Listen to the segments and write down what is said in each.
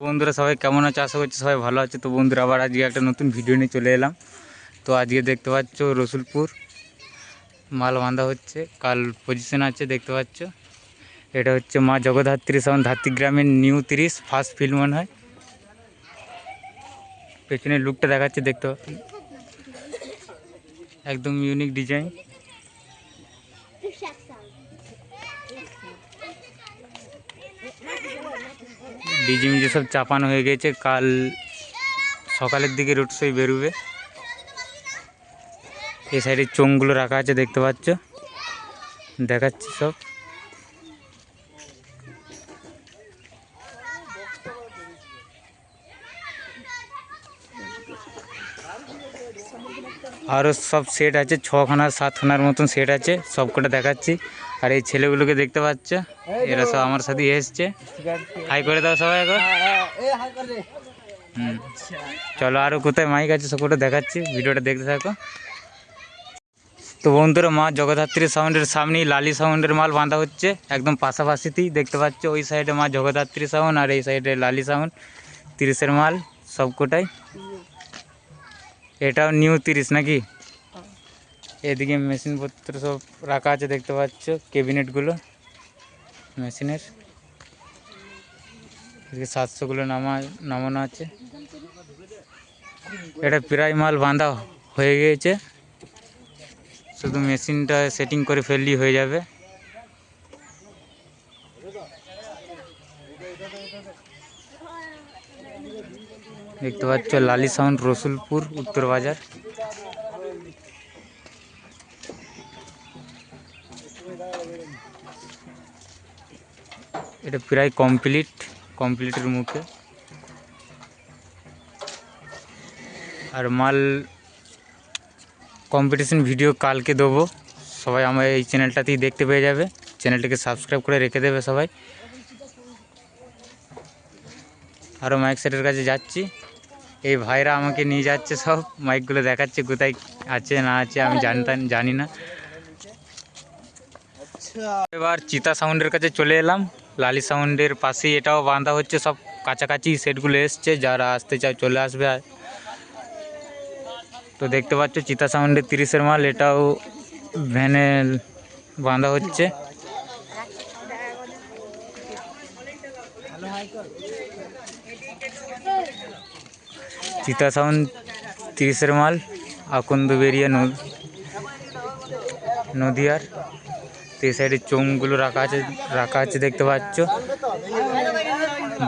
বন্ধুরা, সবাই কেমন আছে? আশা করছি সবাই ভালো আছে। তো বন্ধুরা, আবার আজকে একটা নতুন ভিডিও নিয়ে চলে এলাম। তো আজকে দেখতে পাচ্ছ রসুলপুর মাল বাঁধা হচ্ছে, কাল পজিশন আছে, দেখতে পাচ্ছ। এটা হচ্ছে মা জগদ্ধাত্রী সাউন্ড ধাত্রী গ্রামের নিউ তিরিশ ফার্স্ট ফিল্ম মনে হয়। পেছনের লুকটা দেখাচ্ছে, দেখতে। একদম ইউনিক ডিজাইন ডিজি মিজি সব চাপানো হয়ে গেছে, কাল সকালের দিকে রোড শোই বেরোবে। এই সাইডে চোঙগুলো রাখা আছে, দেখতে পাচ্ছ? দেখাচ্ছি সব। আরও সব সেট আছে, ছখানা, সাতখানার মতন সেট আছে, সবকটা দেখাচ্ছি। আর এই ছেলেগুলোকে দেখতে পাচ্ছ? এরা সব আমার সাথে এসছে। হাই করে দাও সবাই একবার। হুম। চলো আরও কোথায় মাইক আছে সবকটা দেখাচ্ছি ভিডিওটা দেখতে থাকো। তো বন্ধুরা মা জগদ্ধাত্রী সাউন্ডের সামনেই লালি সাউন্ডের মাল বাঁধা হচ্ছে একদম পাশাপাশিতেই দেখতে পাচ্ছ ওই সাইডে মা জগদ্ধাত্রী সাউন্ড আর এই সাইডে লালি সাউন্ড তিরিশের মাল সবকটাই। এটাও নিউ তিরিশ নাকি? এদিকে মেশিনপত্র সব রাখা আছে, দেখতে পাচ্ছ কেবিনেটগুলো মেশিনের। এদিকে সাতশোগুলো নামা, নামানো আছে। এটা প্রায় মাল বাঁধা হয়ে গিয়েছে। শুধু মেশিনটা সেটিং করে ফেললেই হয়ে যাবে। দেখতে পাচ্ছ, লালি সাউন্ড রসুলপুর, উত্তর বাজার। এটা প্রায় কমপ্লিট কমপ্লিটের মুখে। আর মাল কম্পিটিশন ভিডিও কালকে দেবো। সবাই আমার এই চ্যানেলটাতেই দেখতে পেয়ে যাবে। চ্যানেলটিকে সাবস্ক্রাইব করে রেখে দেবে সবাই। আরও মাইক সেটের কাছে যাচ্ছি। এই ভাইরা আমাকে নিয়ে যাচ্ছে সব। মাইকগুলো দেখাচ্ছে কোথায় আছে না আছে আমি জানতাম জানি না। এবার চিতা সাউন্ডের কাছে চলে এলাম। লালি সাউন্ডের পাশেই এটাও বাঁধা হচ্ছে, সব কাছাকাছি সেটগুলো এসছে, যারা আসতে চায় চলে আসবে। তো দেখতে পাচ্ছ, চিতা সাউন্ডের তিরিশের মাল, এটাও ভ্যানে বাঁধা হচ্ছে। চিতা সাউন্ড তিরিশের মাল, আকন্দ বেরিয়ে নদিয়ার। এই সাইডে চোঙগুলো রাখা আছে রাখা আছে দেখতে পাচ্ছ।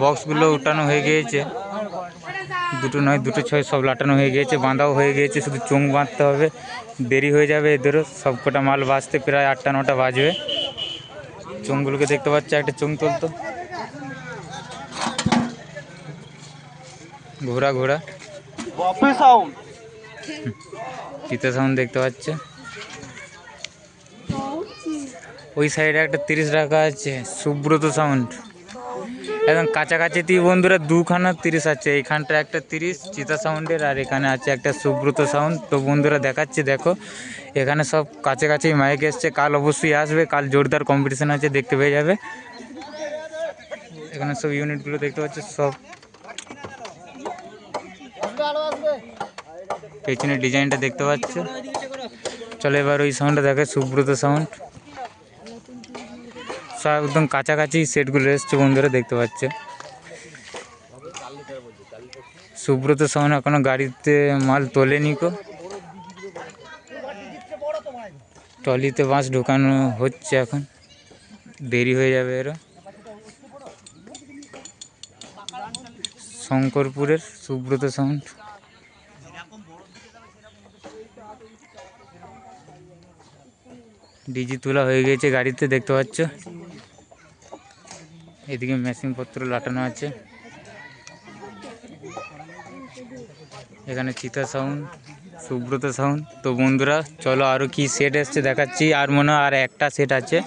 বক্সগুলো উঠানো হয়ে গিয়েছে। দুটো নয় দুটো ছয় সব লাটানো হয়ে গিয়েছে বাঁধাও হয়ে গিয়েছে শুধু চোঙ বাঁধতে হবে। দেরি হয়ে যাবে এদেরও সব কটা মাল বাজতে প্রায় আটটা নটা বাজবে। চোঙগুলোকে দেখতে পাচ্ছ একটা চোঙ তুলতো। ঘোড়া ঘোড়া বফে সাউন্ড সাউন্ড দেখতে পাচ্ছ? ওই সাইডে একটা তিরিশ রাখা আছে, সুব্রত সাউন্ড। একদম কাছাকাছিতেই বন্ধুরা দুখানা তিরিশ আছে, এইখানটা একটা তিরিশ, চিতা সাউন্ডের, আর এখানে আছে একটা সুব্রত সাউন্ড। তো বন্ধুরা দেখাচ্ছি, দেখো, এখানে সব কাছাকাছি মাইক এসছে, কাল অবশ্যই আসবে, কাল জোরদার কম্পিটিশান আছে, দেখতে পেয়ে যাবে। এখানে সব ইউনিটগুলো দেখতে পাচ্ছ, সব। পেছনের ডিজাইনটা দেখতে পাচ্ছ। চলো এবার ওই সাউন্ডটা দেখে, সুব্রত সাউন্ড সব একদম কাছাকাছি সেটগুলো এসছে বন্ধুরা, দেখতে পাচ্ছ। সুব্রত সাউন্ড এখনও গাড়িতে মাল তোলেনি কো। টলিতে বাঁশ ঢোকানো হচ্ছে এখন। দেরি হয়ে যাবে এরা শঙ্করপুরের সুব্রত সাউন্ড ডিজি তোলা হয়ে গেছে গাড়িতে, দেখতে পাচ্ছ। এদিকে মেশিনপত্র লাটানো আছে। এখানে চিতা সাউন্ড সুব্রত সাউন্ড তো বন্ধুরা, চলো আরও কি সেট এসছে দেখাচ্ছি। আর মনে আর একটা সেট আছে।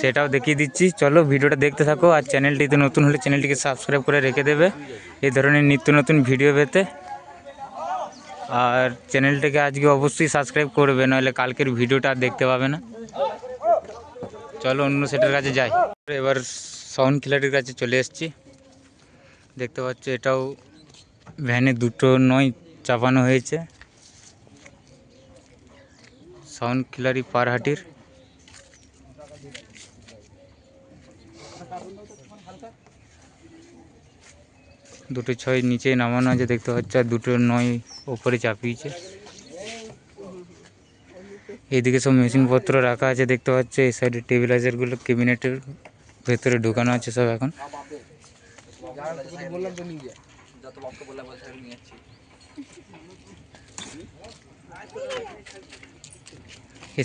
সেটাও দেখিয়ে দিচ্ছি। চলো ভিডিওটা দেখতে থাকো আর চ্যানেলটিতে নতুন হলে চ্যানেলটিকে সাবস্ক্রাইব করে রেখে দেবে। এই ধরনের নিত্য নতুন ভিডিও পেতে। আর চ্যানেলটাকে আজকে অবশ্যই সাবস্ক্রাইব করবে নাহলে কালকের ভিডিওটা আর দেখতে পাবে না। চলো অন্য সেটের কাছে যাই। এবার সাউন্ড খিলাড়ির কাছে চলে এসেছি। দেখতে পাচ্ছ এটাও ভ্যানে দুটো নয়, চাপানো হয়েছে। সাউন্ড কিলারি পারহাটির দুটো ছয় নিচে নামানো আছে, দেখতে পাচ্ছ, আর দুটো নয় ওপরে চাপিয়েছে। এইদিকে সব মেশিনপত্র রাখা আছে, দেখতে পাচ্ছ, এই সাইডে টেবিলাইজারগুলো ক্যাবিনেটের ভেতরে ঢুকানো আছে সব এখন।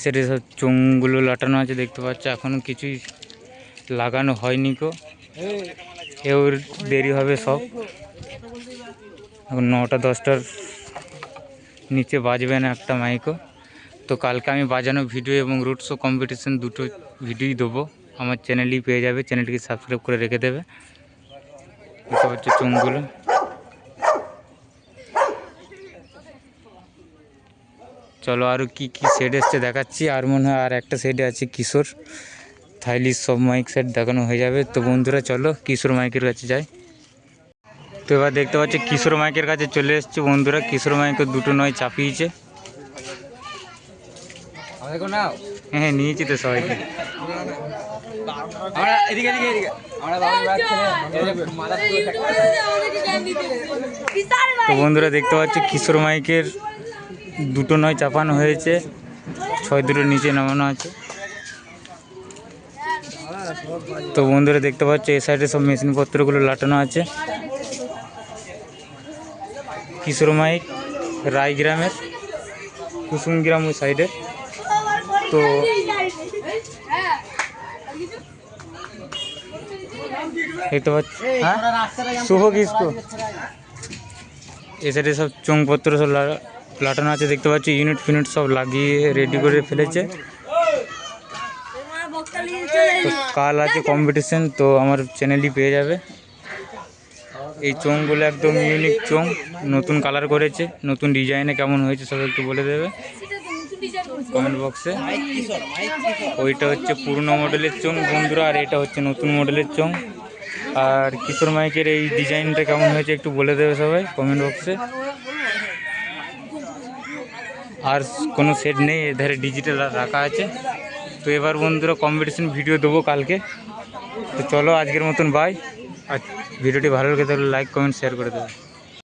সাইডে সব চোঙগুলো লাটানো আছে, দেখতে পাচ্ছ? এখনও কিছুই লাগানো হয়নি কো এও দেরি হবে সব। এখন নটা, দশটার নিচে বাজবে না একটা মাইকও তো কালকে আমি বাজানো ভিডিও এবং রুট শো কম্পিটিশন দুটো ভিডিওই দেবো। আমার চ্যানেলই পেয়ে যাবে। চ্যানেলটিকে সাবস্ক্রাইব করে রেখে দেবে। দেখতে পাচ্ছ চুমগুলো চলো আরও কি কি সেট এসছে দেখাচ্ছি। আর মনে হয় আর একটা সেটে আছে কিশোর। থাইলিস সব মাইক সেট দেখানো হয়ে যাবে। তো বন্ধুরা চলো কিশোর মাইকের কাছে যাই। তো এবার দেখতে পাচ্ছি কিশোর মাইকের কাছে চলে এসছে বন্ধুরা। কিশোর মাইকের দুটো নয় চাপিয়েছে। হ্যাঁ নিয়েছি তো সবাইকে। আমরা এদিকে এদিকে এদিকে। আমরা বাবা ছেলে মাথা তো বন্ধুরা দেখতে পাচ্ছ কিশোর মাইকের দুটো নয় চাপানো হয়েছে। ছয় দুটো নিচে নামানো আছে। তো বন্ধুরা দেখতে পাচ্ছ এই সাইডে সব মেশিনপত্রগুলো লাটানো আছে। কিশোর মাইক রায়গ্রামের কুসুমগ্রাম ওই সাইডে। তো দেখতে পাচ্ছ হ্যাঁ? শুভ কিসকো। এই সাইডে সব চোংপত্র সব লাটানো আছে দেখতে পাচ্ছি ইউনিট ফিউনিট সব লাগিয়ে রেডি করে ফেলেছে। তো কাল আছে কম্পিটিশন তো আমার চ্যানেলই পেয়ে যাবে। এই চোঙগুলো একদম ইউনিক চোং নতুন কালার করেছে নতুন ডিজাইনে কেমন হয়েছে সব একটু বলে দেবে। কমেন্ট বক্সে ওইটা হচ্ছে পুরনো মডেলের চোং বন্ধুরা আর এটা হচ্ছে নতুন মডেলের চোং আর কিশোর মাইকের এই ডিজাইনটা কেমন হয়েছে একটু বলে দেবে সবাই কমেন্ট বক্সে আর কোনো সেট নেই, এধারে ডিজিটাল রাখা আছে। তো এবার বন্ধুরা কম্পিটিশন ভিডিও দেবো কালকে। তো চলো আজকের মতন বাই আর ভিডিওটি ভালো লেগে তাহলে লাইক কমেন্ট শেয়ার করে দেবে।